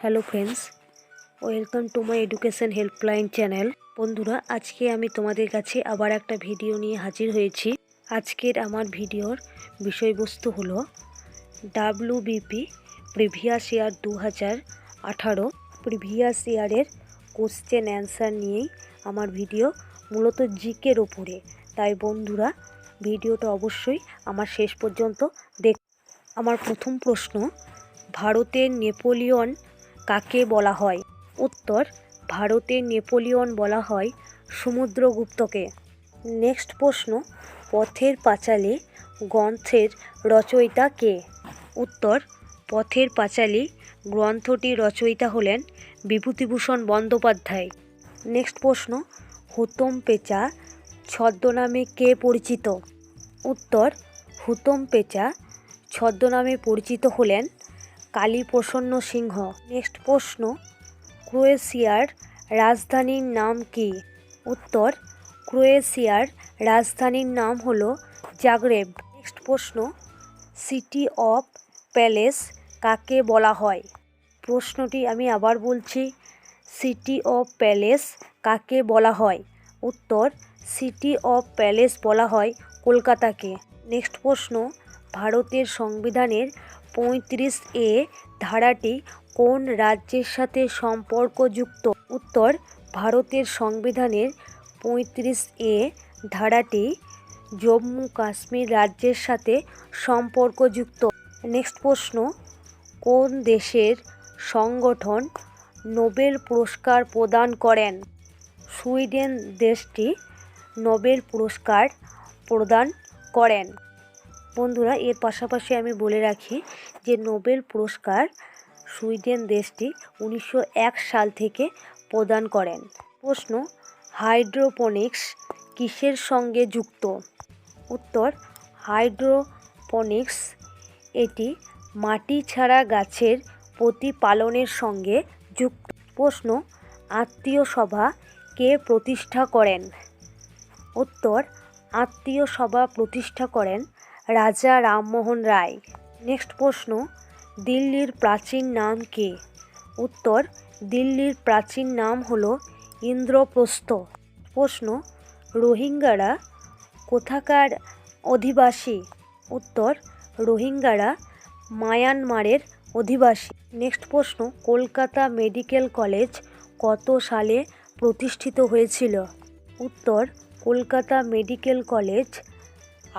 Hello friends, welcome to my education helpline channel. বন্ধুরা, আজকে আমি তোমাদের কাছে আবার একটা ভিডিও নিয়ে হাজির হয়েছি। আজকের আমার ভিডিওর বিষয়বস্তু হলো ডাব্লিউবিপি প্রিভিয়াস ইয়ার দু হাজার আঠারো। প্রিভিয়াস ইয়ারের কোশ্চেন অ্যান্সার নিয়েই আমার ভিডিও মূলত জিকের ওপরে। তাই বন্ধুরা, ভিডিওটা অবশ্যই আমার শেষ পর্যন্ত দেখ আমার প্রথম প্রশ্ন, ভারতের নেপোলিয়ন কাকে বলা হয়? উত্তর, ভারতে নেপোলিয়ন বলা হয় সমুদ্রগুপ্তকে। নেক্সট প্রশ্ন, পথের পাঁচালী গ্রন্থের রচয়িতা কে? উত্তর, পথের পাঁচালী গ্রন্থটি রচয়িতা হলেন বিভূতিভূষণ বন্দ্যোপাধ্যায়। নেক্সট প্রশ্ন হুতম পেঁচা ছদ্মনামে কে পরিচিত? উত্তর হুতম পেঁচা ছদ্মনামে পরিচিত হলেন কালীপ্রসন্ন সিংহ। নেক্সট প্রশ্ন, ক্রোয়েশিয়ার রাজধানীর নাম কি? উত্তর, ক্রোয়েশিয়ার রাজধানীর নাম হল জাগরেব। নেক্সট প্রশ্ন, সিটি অফ প্যালেস কাকে বলা হয়? প্রশ্নটি আমি আবার বলছি, সিটি অফ প্যালেস কাকে বলা হয়? উত্তর, সিটি অফ প্যালেস বলা হয় কলকাতাকে। নেক্সট প্রশ্ন ভারতের সংবিধানের পঁয়ত্রিশ এ ধারাটি কোন রাজ্যের সাথে সম্পর্কযুক্ত? উত্তর, ভারতের সংবিধানের পঁয়ত্রিশ এ ধারাটি জম্মু কাশ্মীর রাজ্যের সাথে সম্পর্কযুক্ত। নেক্সট প্রশ্ন, কোন দেশের সংগঠন নোবেল পুরস্কার প্রদান করেন? সুইডেন দেশটি নোবেল পুরস্কার প্রদান করেন। বন্ধুরা, এর পাশাপাশি আমি বলে রাখি যে নোবেল পুরস্কার সুইডেন দেশটি উনিশশো এক সাল থেকে প্রদান করেন। প্রশ্ন, হাইড্রোপনিক্স কিসের সঙ্গে যুক্ত? উত্তর, হাইড্রোপনিক্স এটি মাটি ছাড়া গাছের প্রতিপালনের সঙ্গে যুক্ত। প্রশ্ন, আত্মীয় সভা কে প্রতিষ্ঠা করেন? উত্তর, আত্মীয় সভা প্রতিষ্ঠা করেন রাজা রামমোহন রায়। নেক্সট প্রশ্ন, দিল্লির প্রাচীন নাম কে? উত্তর, দিল্লির প্রাচীন নাম হল ইন্দ্রপ্রস্থ। প্রশ্ন, রোহিঙ্গারা কোথাকার অধিবাসী? উত্তর, রোহিঙ্গারা মায়ানমারের অধিবাসী। নেক্সট প্রশ্ন, কলকাতা মেডিকেল কলেজ কত সালে প্রতিষ্ঠিত হয়েছিল? উত্তর, কলকাতা মেডিকেল কলেজ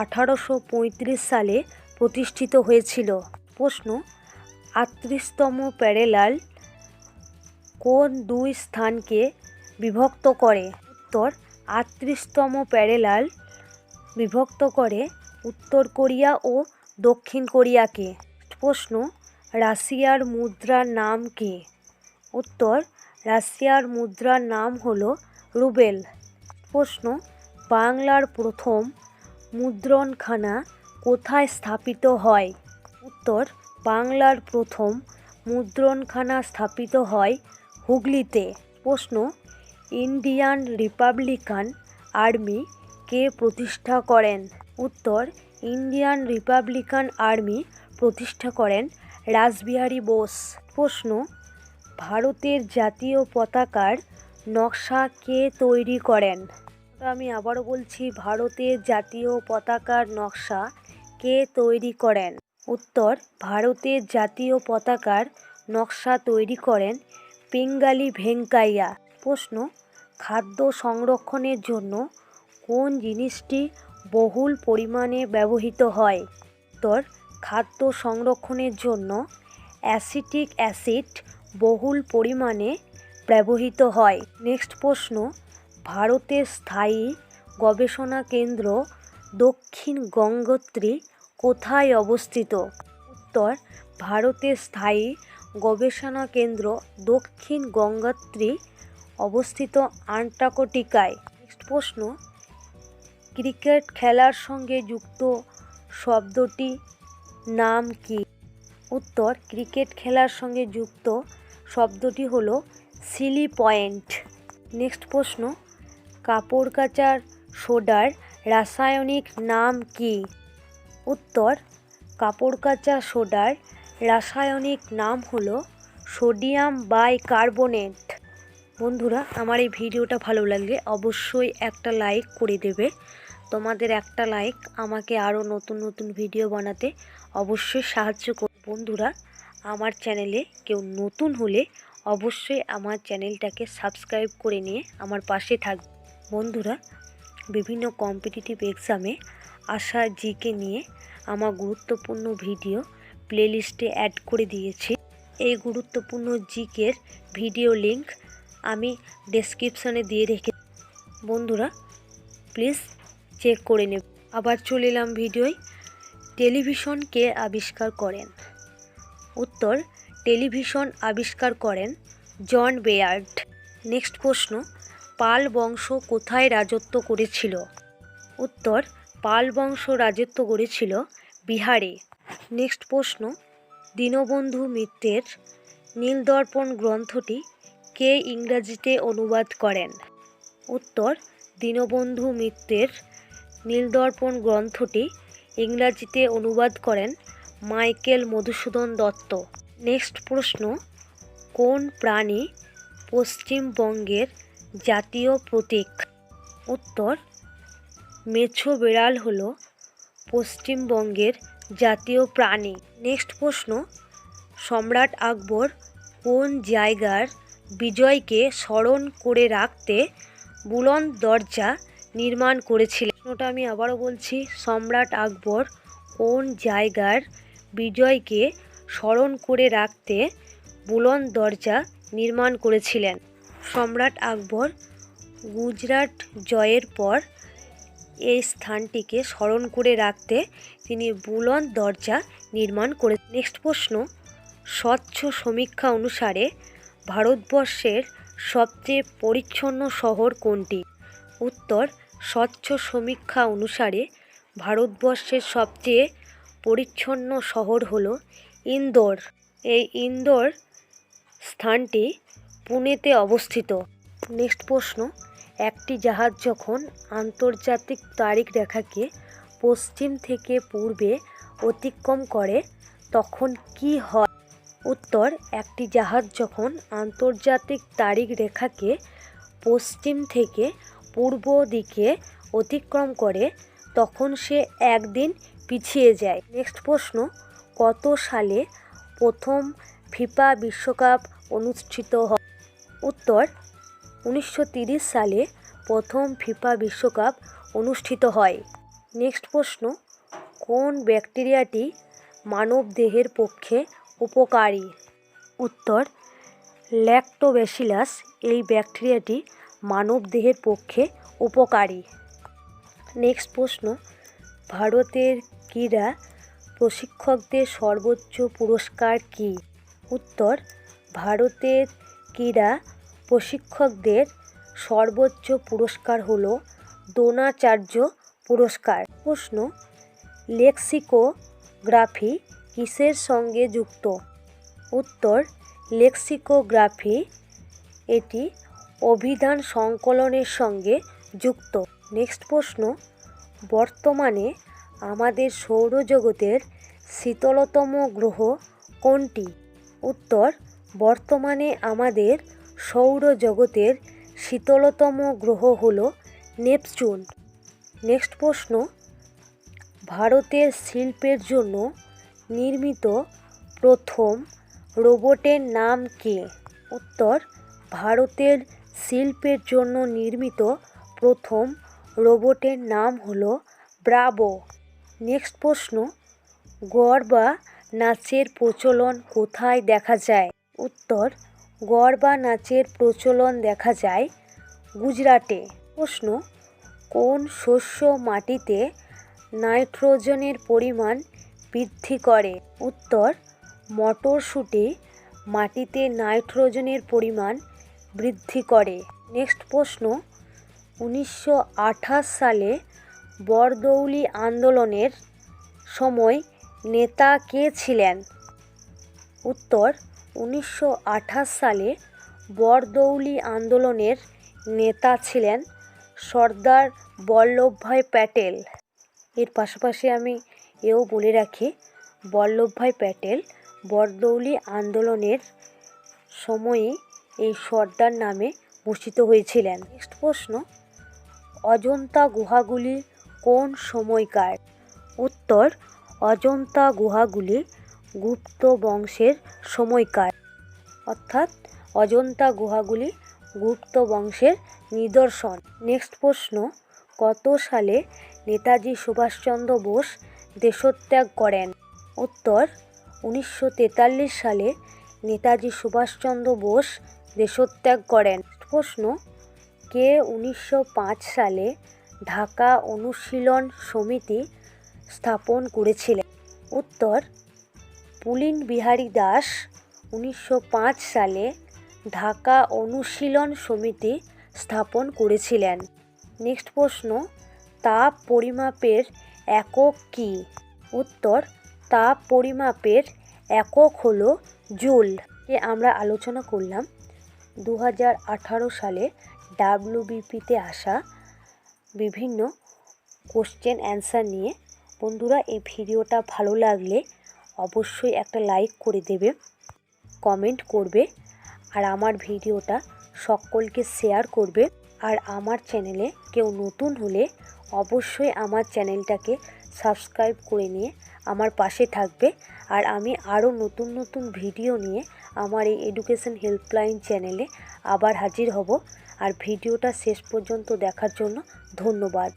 আঠারোশো পঁয়ত্রিশ সালে প্রতিষ্ঠিত হয়েছিল। প্রশ্ন, আটত্রিশতম প্যারেলাল কোন দুই স্থানকে বিভক্ত করে? উত্তর, আটত্রিশতম প্যারেলাল বিভক্ত করে উত্তর কোরিয়া ও দক্ষিণ কোরিয়াকে। প্রশ্ন, রাশিয়ার মুদ্রার নাম কি? উত্তর, রাশিয়ার মুদ্রার নাম হলো রুবেল। প্রশ্ন, বাংলার প্রথম মুদ্রণখানা কোথায় স্থাপিত হয়? উত্তর, বাংলার প্রথম মুদ্রণখানা স্থাপিত হয় হুগলিতে। প্রশ্ন, ইন্ডিয়ান রিপাবলিকান আর্মি কে প্রতিষ্ঠা করেন? উত্তর, ইন্ডিয়ান রিপাবলিকান আর্মি প্রতিষ্ঠা করেন রাসবিহারী বোস। প্রশ্ন, ভারতের জাতীয় পতাকার নকশা কে তৈরি করেন? আমি আবারও বলছি, ভারতের জাতীয় পতাকার নকশা কে তৈরি করেন? উত্তর, ভারতের জাতীয় পতাকার নকশা তৈরি করেন পিঙ্গালি ভেঙ্কাইয়া। প্রশ্ন, খাদ্য সংরক্ষণের জন্য কোন জিনিসটি বহুল পরিমাণে ব্যবহৃত হয়? উত্তর, খাদ্য সংরক্ষণের জন্য অ্যাসিটিক অ্যাসিড বহুল পরিমাণে ব্যবহৃত হয়। নেক্সট প্রশ্ন ভারতের স্থায়ী গবেষণা কেন্দ্র দক্ষিণ গঙ্গোত্রী কোথায় অবস্থিত? উত্তর, ভারতের স্থায়ী গবেষণা কেন্দ্র দক্ষিণ গঙ্গোত্রী অবস্থিত আন্টার্কটিকায়। নেক্সট প্রশ্ন, ক্রিকেট খেলার সঙ্গে যুক্ত শব্দটি নাম কি? উত্তর, ক্রিকেট খেলার সঙ্গে যুক্ত শব্দটি হলো সিলি পয়েন্ট। নেক্সট প্রশ্ন কাপড় কাচার সোডার রাসায়নিক নাম কি? উত্তর, কাপড় কাচা সোডার রাসায়নিক নাম হলো সোডিয়াম বাইকার্বনেট। বন্ধুরা, আমার এই ভিডিওটা ভালো লাগলে অবশ্যই একটা লাইক করে দেবে। তোমাদের একটা লাইক আমাকে আরও নতুন নতুন ভিডিও বানাতে অবশ্যই সাহায্য কর বন্ধুরা, আমার চ্যানেলে কেউ নতুন হলে অবশ্যই আমার চ্যানেলটাকে সাবস্ক্রাইব করে নিয়ে আমার পাশে থাকবে। বন্ধুরা, বিভিন্ন কম্পিটিটিভ এক্সামে আসা জিকে নিয়ে আমার গুরুত্বপূর্ণ ভিডিও প্লেলিস্টে অ্যাড করে দিয়েছি। এই গুরুত্বপূর্ণ জিকের ভিডিও লিংক আমি ডেসক্রিপশানে দিয়ে রেখে বন্ধুরা প্লিজ চেক করে নেব। আবার চলে এলাম ভিডিওয় টেলিভিশন কে আবিষ্কার করেন? উত্তর, টেলিভিশন আবিষ্কার করেন জন বেয়ার্ড। নেক্সট প্রশ্ন পাল বংশ কোথায় রাজত্ব করেছিল? উত্তর, পাল বংশ রাজত্ব করেছিল বিহারে। নেক্সট প্রশ্ন, দীনবন্ধু মিত্রের নীলদর্পণ গ্রন্থটি কে ইংরাজিতে অনুবাদ করেন? উত্তর, দীনবন্ধু মিত্রের নীলদর্পণ গ্রন্থটি ইংরাজিতে অনুবাদ করেন মাইকেল মধুসূদন দত্ত। নেক্সট প্রশ্ন, কোন প্রাণী পশ্চিমবঙ্গের জাতীয় প্রতীক। উত্তর, মেছো বেড়াল হল পশ্চিমবঙ্গের জাতীয় প্রাণী। নেক্সট প্রশ্ন, সম্রাট আকবর কোন জায়গার বিজয়কে স্মরণ করে রাখতে বুলন্দ দরজা নির্মাণ করেছিলেন? প্রশ্নটা আমি আবারও বলছি, সম্রাট আকবর কোন জায়গার বিজয়কে স্মরণ করে রাখতে বুলন্দ দরজা নির্মাণ করেছিলেন? সম্রাট আকবর গুজরাট জয়ের পর এই স্থানটিকে স্মরণ করে রাখতে তিনি বুলন্দ দরজা নির্মাণ করে নেক্সট প্রশ্ন, স্বচ্ছ সমীক্ষা অনুসারে ভারতবর্ষের সবচেয়ে পরিচ্ছন্ন শহর কোনটি? উত্তর, স্বচ্ছ সমীক্ষা অনুসারে ভারতবর্ষের সবচেয়ে পরিচ্ছন্ন শহর হল ইন্দোর। এই ইন্দোর স্থানটি পুনেতে অবস্থিত। নেক্সট প্রশ্ন, একটি জাহাজ যখন আন্তর্জাতিক তারিখ রেখাকে পশ্চিম থেকে পূর্বে অতিক্রম করে, তখন কি হয়? উত্তর, একটি জাহাজ যখন আন্তর্জাতিক তারিখ রেখাকে পশ্চিম থেকে পূর্ব দিকে অতিক্রম করে, তখন সে একদিন পিছিয়ে যায়। নেক্সট প্রশ্ন, কত সালে প্রথম ফিফা বিশ্বকাপ অনুষ্ঠিত হয়? উত্তর, উনিশশো সালে প্রথম ফিফা বিশ্বকাপ অনুষ্ঠিত হয়। নেক্সট প্রশ্ন, কোন ব্যাকটেরিয়াটি মানব দেহের পক্ষে উপকারী? উত্তর ল্যাক্টোব্যাসিলাস এই ব্যাকটেরিয়াটি মানব দেহের পক্ষে উপকারী। নেক্সট প্রশ্ন, ভারতের ক্রীড়া প্রশিক্ষকদের সর্বোচ্চ পুরস্কার কী? উত্তর, ভারতের ক্রীড়া প্রশিক্ষকদের সর্বোচ্চ পুরস্কার হল দ্রোণাচার্য পুরস্কার। প্রশ্ন, লেক্সিকোগ্রাফি কিসের সঙ্গে যুক্ত? উত্তর, লেক্সিকোগ্রাফি এটি অভিধান সংকলনের সঙ্গে যুক্ত। নেক্সট প্রশ্ন, বর্তমানে আমাদের সৌরজগতের শীতলতম গ্রহ কোনটি? উত্তর, বর্তমানে আমাদের সৌরজগতের শীতলতম গ্রহ হল নেপচুন। নেক্সট প্রশ্ন, ভারতের শিল্পের জন্য নির্মিত প্রথম রোবটের নাম কী? উত্তর, ভারতের শিল্পের জন্য নির্মিত প্রথম রোবটের নাম হলো ব্রাবো। নেক্সট প্রশ্ন গরবা নাচের প্রচলন কোথায় দেখা যায়? উত্তর গরবা নাচের প্রচলন দেখা যায় গুজরাটে। প্রশ্ন, কোন শস্য মাটিতে নাইট্রোজেনের পরিমাণ বৃদ্ধি করে? উত্তর, মটরশুঁটি মাটিতে নাইট্রোজেনের পরিমাণ বৃদ্ধি করে। নেক্সট প্রশ্ন, উনিশশো আঠাশ সালে বরদৌলি আন্দোলনের সময় নেতা কে ছিলেন? উত্তর উনিশশো আঠাশ সালে বরদৌলি আন্দোলনের নেতা ছিলেন সর্দার বল্লভভাই প্যাটেল। এর পাশাপাশি আমি এও বলে রাখি, বল্লভভাই প্যাটেল বরদৌলি আন্দোলনের সময়ে এই সর্দার নামে ভূষিত হয়েছিলেন। নেক্সট প্রশ্ন, অজন্তা গুহাগুলি কোন সময়কার? উত্তর, অজন্তা গুহাগুলি গুপ্ত বংশের সময়কার অর্থাৎ অজন্তা গুহাগুলি গুপ্ত বংশের নিদর্শন। নেক্সট প্রশ্ন, কত সালে নেতাজি সুভাষচন্দ্র বোস দেশত্যাগ করেন? উত্তর, উনিশশো তেতাল্লিশ সালে নেতাজি সুভাষচন্দ্র বোস দেশত্যাগ করেন। প্রশ্ন, কে উনিশশো পাঁচ সালে ঢাকা অনুশীলন সমিতি স্থাপন করেছিলেন? উত্তর পুলিন বিহারী দাস উনিশশো পাঁচ সালে ঢাকা অনুশীলন সমিতি স্থাপন করেছিলেন। নেক্সট প্রশ্ন, তাপ পরিমাপের একক কী? উত্তর, তাপ পরিমাপের একক হলো জুল। কে আমরা আলোচনা করলাম। দু হাজার আঠারো সালে ডাব্লিউবিপিতে আসা বিভিন্ন কোশ্চেন অ্যান্সার নিয়ে। বন্ধুরা, এই ভিডিওটা ভালো লাগলে অবশ্যই একটা লাইক করে দেবে কমেন্ট করবে, আর আমার ভিডিওটা সকলকে শেয়ার করবে। আর আমার চ্যানেলে কেউ নতুন হলে অবশ্যই আমার চ্যানেলটাকে সাবস্ক্রাইব করে নিয়ে আমার পাশে থাকবে। আর আমি আরও নতুন নতুন ভিডিও নিয়ে আমার এই এডুকেশন হেল্পলাইন চ্যানেলে আবার হাজির হব। আর ভিডিওটা শেষ পর্যন্ত দেখার জন্য ধন্যবাদ।